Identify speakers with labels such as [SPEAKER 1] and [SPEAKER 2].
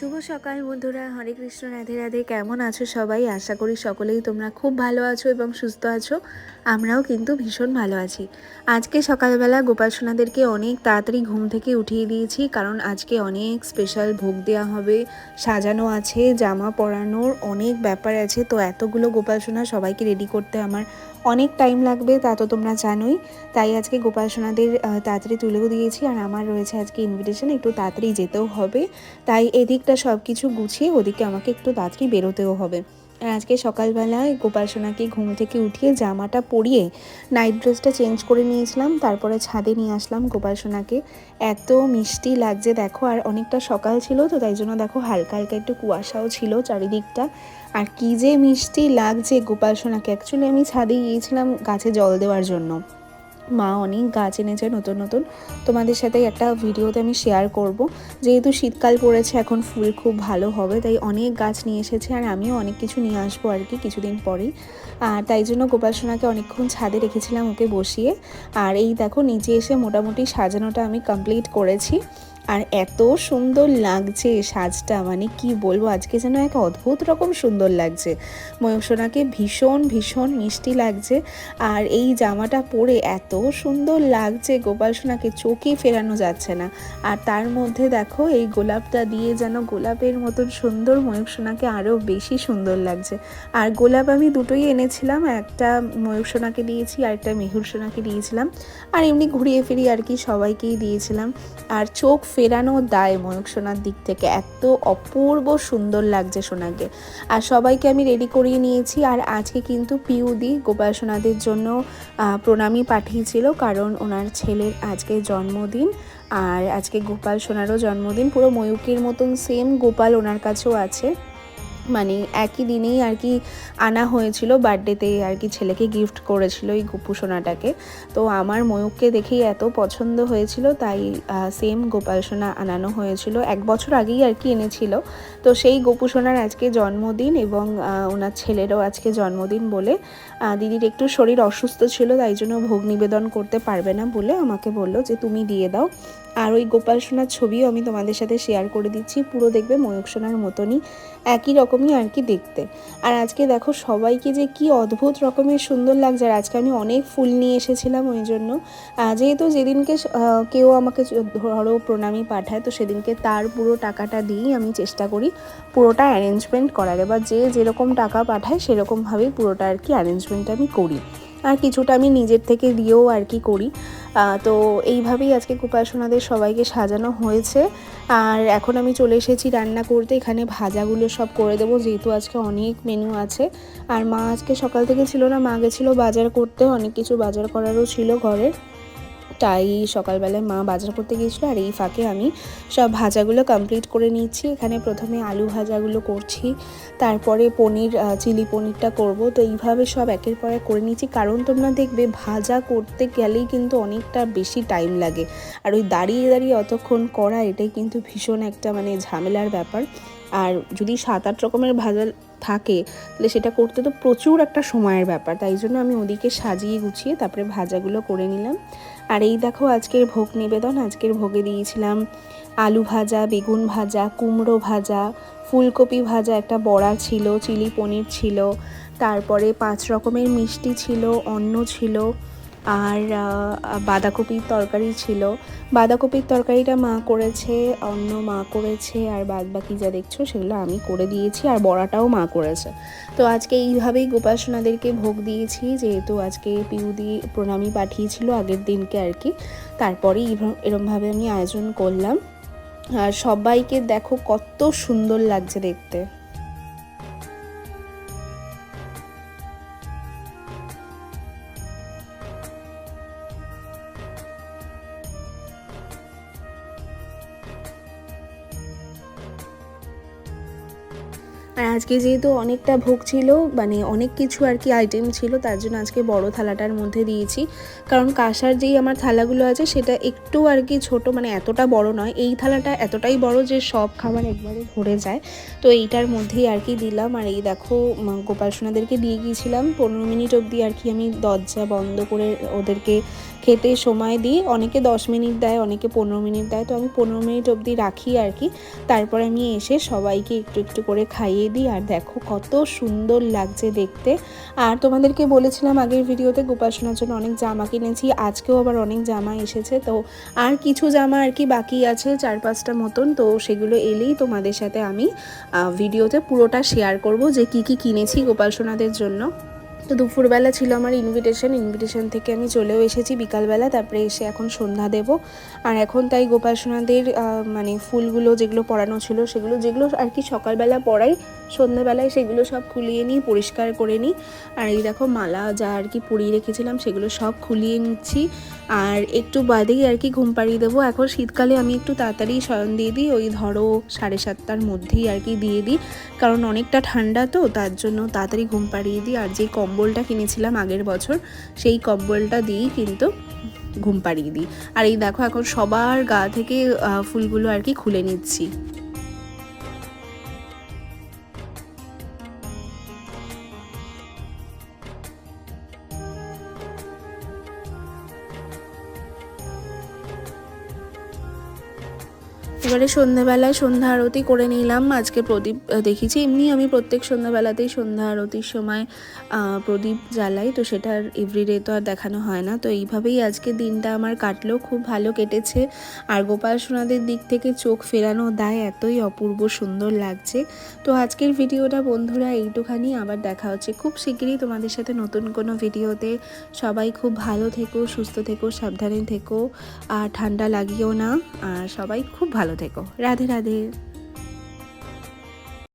[SPEAKER 1] শুভ সকাল বন্ধুরা। হরে কৃষ্ণ, রাধে রাধে। কেমন আছো সবাই? আশা করি সকলেই তোমরা খুব ভালো আছো এবং সুস্থ আছো। আমরাও কিন্তু ভীষণ ভালো আছি। আজকে সকালবেলা গোপাল সোনাদেরকে অনেক তাড়াতাড়ি ঘুম থেকে উঠিয়ে দিয়েছি কারণ আজকে অনেক স্পেশাল ভোগ দেওয়া হবে, সাজানো আছে, জামা পরানোর অনেক ব্যাপার আছে। তো এতগুলো গোপাল সোনা সবাইকে রেডি করতে আমার অনেক টাইম লাগবে, তা তো তোমরা জানোই। তাই আজকে গোপাল সোনাদের তাড়াতাড়ি তুলেও দিয়েছি, আর আমার রয়েছে আজকে ইনভিটেশন একটু তাড়াতাড়ি যেতেও হবে। তাই এদিকটা সব কিছু গুছিয়ে ওদিকে আমাকে একটু তাড়াতাড়ি বেরোতেও হবে। আর আজকে সকালবেলায় গোপাল সোনাকে ঘুম থেকে উঠিয়ে জামাটা পরিয়ে নাইট ড্রেসটা চেঞ্জ করে নিয়েছিলাম, তারপরে ছাদে নিয়ে আসলাম গোপাল সোনাকে। এত মিষ্টি লাগছে দেখো, আর অনেকটা সকাল ছিল তো, তাই জন্য দেখো হালকা হালকা একটু কুয়াশাও ছিল চারিদিকটা। আর কি যে মিষ্টি লাগছে গোপাল সোনাকে অ্যাকচুয়ালি আমি ছাদে গিয়েছিলাম গাছে জল দেওয়ার জন্য। মা অনেক গাছ এনেছে নতুন নতুন। তোমাদের সাথে একটা ভিডিওতে আমি শেয়ার করব। যেহেতু শীতকাল পড়েছে, এখন ফুল খুব ভালো হবে, তাই অনেক গাছ নিয়ে এসেছে আর আমিও অনেক কিছু নিয়ে আসব আর কি কিছুদিন পরেই। আর তাই জন্য গোপাল সোনাকে অনেকক্ষণ ছাদে রেখেছিলাম ওকে বসিয়ে। আর এই দেখো, নিচে এসে মোটামুটি সাজানোটা আমি কমপ্লিট করেছি। আর এত সুন্দর লাগছে সাজটা মানে কি বলব, আজকে যেন এক অদ্ভুত রকম সুন্দর লাগছে। ময়ূর সোনাকে ভীষণ ভীষণ মিষ্টি লাগছে আর এই জামাটা পরে এত সুন্দর লাগছে, গোপাল সোনাকে চোখে ফেরানো যাচ্ছে না। আর তার মধ্যে দেখো, এই গোলাপটা দিয়ে যেন গোলাপের মতন সুন্দর ময়ূর সোনাকে আরও বেশি সুন্দর লাগছে। আর গোলাপ আমি দুটোই এনেছিলাম, একটা ময়ূর সোনাকে দিয়েছি আর একটা মেহুর সোনাকে দিয়েছিলাম। আর এমনি ঘুরিয়ে ফিরিয়ে আর কি সবাইকেই দিয়েছিলাম। আর চোখ ফেরানো দায় ময়ূক সোনার দিক থেকে। এত অপূর্ব সুন্দর লাগছে সোনাকে। আর সবাইকে আমি রেডি করিয়ে নিয়েছি। আর আজকে কিন্তু পিউদি গোপাল সোনাদের জন্য প্রণামী পাঠিয়েছিল কারণ ওনার ছেলের আজকে জন্মদিন। আর আজকে গোপাল সোনারও জন্মদিন। পুরো ময়ূকের মতন সেম গোপাল ওনার কাছেও আছে। মানে একই দিনেই আর কি আনা হয়েছিল, বার্থডেতে আর কি ছেলেকে গিফট করেছিল এই গোপু সোনাটাকে। তো আমার ময়ূককে দেখেই এত পছন্দ হয়েছিল, তাই সেম গোপাল সোনা আনানো হয়েছিল। এক বছর আগেই আর কি এনেছিল। তো সেই গোপু সোনার আজকে জন্মদিন এবং ওনার ছেলেরও আজকে জন্মদিন বলে দিদির একটু শরীর অসুস্থ ছিল, তাই জন্য ভোগ নিবেদন করতে পারবে না বলে আমাকে বলল যে তুমি দিয়ে দাও। আর ওই গোপাল সোনার ছবিও আমি তোমাদের সাথে শেয়ার করে দিচ্ছি। পুরো দেখবে ময়ূক সোনার মতনই, একই রকমই আর কি দেখতে। আর আজকে দেখো সবাইকে যে কি অদ্ভুত রকমের সুন্দর লাগছে। আর আজকে আমি অনেক ফুল নিয়ে এসেছিলাম ওই জন্য। যেহেতু যেদিনকে কেউ আমাকে ধরো প্রণামী পাঠায়, তো সেদিনকে তার পুরো টাকাটা দিয়েই আমি চেষ্টা করি পুরোটা অ্যারেঞ্জমেন্ট করার। এবার যে যেরকম টাকা পাঠায়, সেরকমভাবেই পুরোটা আর কি অ্যারেঞ্জমেন্ট আমি করি। আর কিছুটা আমি নিজের থেকে দিয়েও আর কি করি। তো এইভাবেই আজকে কুপাসনাদের সবাইকে সাজানো হয়েছে। আর এখন আমি চলে এসেছি রান্না করতে। এখানে ভাজাগুলো সব করে দেবো। যেহেতু আজকে অনেক মেনু আছে। আর মা আজকে সকাল থেকে ছিল না, মা গেছিল বাজার করতে। অনেক কিছু বাজার করারও ছিল ঘরের। তাই সকালবেলায় মা বাজার করতে গিয়েছিল আর এই ফাঁকে আমি সব ভাজাগুলো কমপ্লিট করে নিচ্ছি এখানে প্রথমে আলু ভাজাগুলো করছি, তারপরে পনির চিলি পনিরটা করব। তো এইভাবে সব একের পর করে নিচ্ছি কারণ তোমরা দেখবে ভাজা করতে গেলেই কিন্তু অনেকটা বেশি টাইম লাগে। আর ওই দাঁড়িয়ে দাঁড়িয়ে অতক্ষণ করা এটাই কিন্তু ভীষণ একটা মানে ঝামেলার ব্যাপার। আর যদি সাত আট রকমের ভাজা থাকে, তাহলে সেটা করতে তো প্রচুর একটা সময়ের ব্যাপার। তাই জন্য আমি ওদিকে সাজিয়ে গুছিয়ে তারপরে ভাজাগুলো করে নিলাম। আর এই দেখো আজকের ভোগ নিবেদন। আজকের ভোগে দিয়েছিলাম আলু ভাজা, বেগুন ভাজা, কুমড়ো ভাজা, ফুলকপি ভাজা, একটা বড়া ছিল, চিলি পনির ছিল, তারপরে পাঁচ রকমের মিষ্টি ছিল, অন্ন ছিল আর বাঁধাকপির তরকারি ছিল। বাঁধাকপির তরকারিটা মা করেছে অন্য মা করেছে, আর বাদ বাকি যা দেখছ সেগুলো আমি করে দিয়েছি, আর বড়াটাও মা করেছে। তো আজকে এইভাবেই গোপাসনাদেরকে ভোগ দিয়েছি, যেহেতু আজকে পিউদি প্রণামী পাঠিয়েছিল আগের দিনকে আর কি। তারপরেই এরম- এরমভাবে আমি আয়োজন করলাম। আর সবাইকে দেখো কত সুন্দর লাগছে দেখতে। আর আজকে যেহেতু অনেকটা ভোগ ছিল মানে অনেক কিছু আর কি আইটেম ছিল, তার জন্য আজকে বড় থালাটার মধ্যে দিয়েছি। কারণ কাঁসার যেই আমার থালাগুলো আছে, সেটা একটু আর কি ছোট মানে এতটা বড় নয়। এই থালাটা এতটাই বড় যে সব খাবার একবারে ধরে যায়। তো এইটার মধ্যেই আর কি দিলাম। আর এই দেখো গোপাল সোনাদেরকে দিয়ে গিয়েছিলাম। পনেরো মিনিট অবধি আর কি আমি দরজা বন্ধ করে ওদেরকে খেতে সময় দিই। অনেকে দশ মিনিট দেয়, অনেকে পনেরো মিনিট দেয়। তো আমি পনেরো মিনিট অবধি রাখি আর কি। তারপর আমি এসে সবাইকে একটু একটু করে খাইয়ে দিই আর দেখো কত সুন্দর লাগছে দেখতে। আর তোমাদেরকে বলেছিলাম আগের ভিডিওতে গোপাসনার জন্য অনেক জামা কিনেছি, আজকেও আবার অনেক জামা এসেছে। তো আর কিছু জামা আর কি বাকি আছে চার পাঁচটা মতন, তো সেগুলো এলেই তোমাদের সাথে আমি ভিডিওতে পুরোটা শেয়ার করব যে কি কি কিনেছি গোপাল সোনাদের জন্য। তো দুপুরবেলা ছিল আমার ইনভিটেশন ইনভিটেশন থেকে আমি চলেও এসেছি বিকালবেলা, তারপরে এসে এখন সন্ধ্যা দেব। আর এখন তাই গোপাল সোনাদের মানে ফুলগুলো যেগুলো পরানো ছিল সেগুলো, যেগুলো আর কি সকালবেলা পরাই, সন্ধ্যাবেলায় সেগুলো সব খুলিয়ে নিই, পরিষ্কার করে নিই। আর এই দেখো মালা যা আর কি পরিয়ে রেখেছিলাম সেগুলো সব খুলিয়ে নিচ্ছি। আর একটু বাদেই আর কি ঘুম পাড়িয়ে দেবো। এখন শীতকালে আমি একটু তাড়াতাড়ি শয়ন দিয়ে দিই, ওই ধরো সাড়ে সাতটার মধ্যেই আর কি দিয়ে দিই। কারণ অনেকটা ঠান্ডা তো, তার জন্য তাড়াতাড়ি ঘুম পাড়িয়ে দিই। আর যে কম্বলটা কিনেছিলাম আগের বছর, সেই কম্বলটা দিয়েই কিন্তু ঘুম পাড়িয়ে দিই। আর এই দেখো, এখন সবার গা থেকে ফুলগুলো আর কি খুলে নিচ্ছি। এবারে সন্ধ্যাবেলায় সন্ধ্যা আরতি করে নিলাম। আজকে প্রদীপ দেখেছি। এমনি আমি প্রত্যেক সন্ধ্যাবেলাতেই সন্ধ্যা আরতির সময় প্রদীপ জ্বালাই। তো সেটা এভরিডে তো আর দেখানো হয় না। তো এইভাবেই আজকে দিনটা আমার কাটলো। খুব ভালো কেটেছে। আর গোপাল সোনাদের দিক থেকে চোখ ফেরানো দায় এতই অপূর্ব সুন্দর লাগছে। তো আজকের ভিডিওটা বন্ধুরা এইটুখানি। আবার দেখা হচ্ছে খুব শিগগিরই তোমাদের সাথে নতুন কোনো ভিডিওতে। সবাই খুব ভালো থেকো, সুস্থ থেকো, সাবধানে থেকো। আর ঠান্ডা লাগিও না। আর সবাই খুব ভালো থেকো। রাধে রাধে।